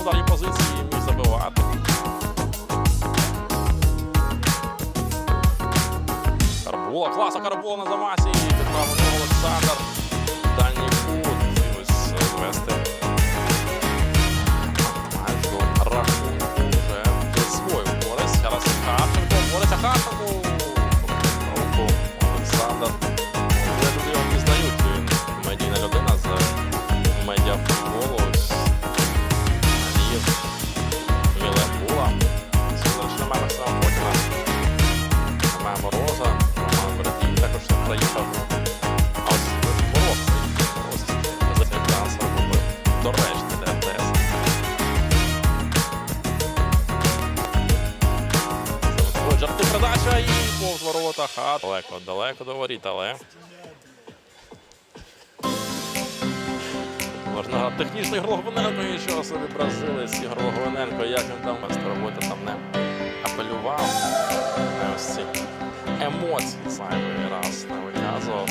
ударні позиції і забивати. Карбола, класа Карбола на замасі. Передача і повз ворота хат. Далеко, далеко до воріт, але. Можна технічний Ігор Логвиненко, нічого собі бразилець Ігор Логвиненко, як він там без роботи там не апелював. Не ось ці емоції зайвий раз не виказував.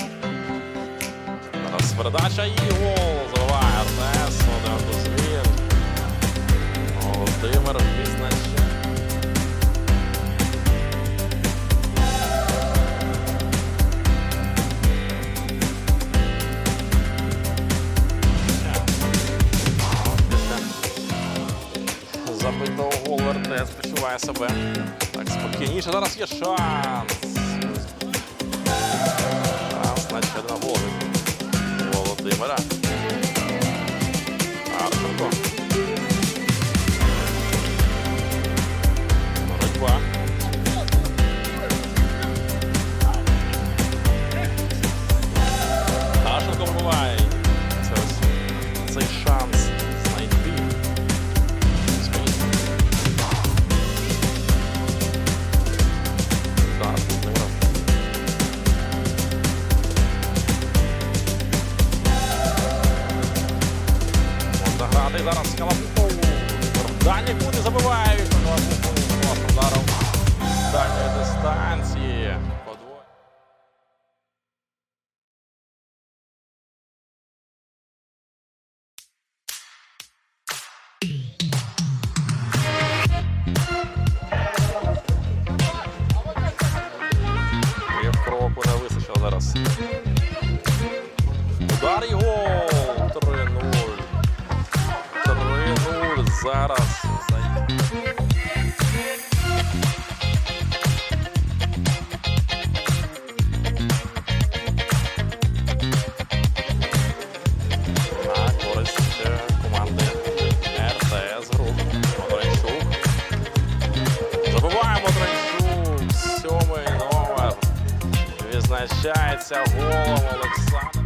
Зараз передача і гол забиває Артес почуває себе так спокійніше. Зараз є. Шанс Можна зараз Калапов. Дальні куди забивають. Класно вдарив з дальньої дистанції. Зараз. Удар гол. 3-0. 3-0 зараз. На користь е, команди РТС груп. Модренчук. Забуваємо Модренчук. Сьомий номер. Відзначається голом Олександр.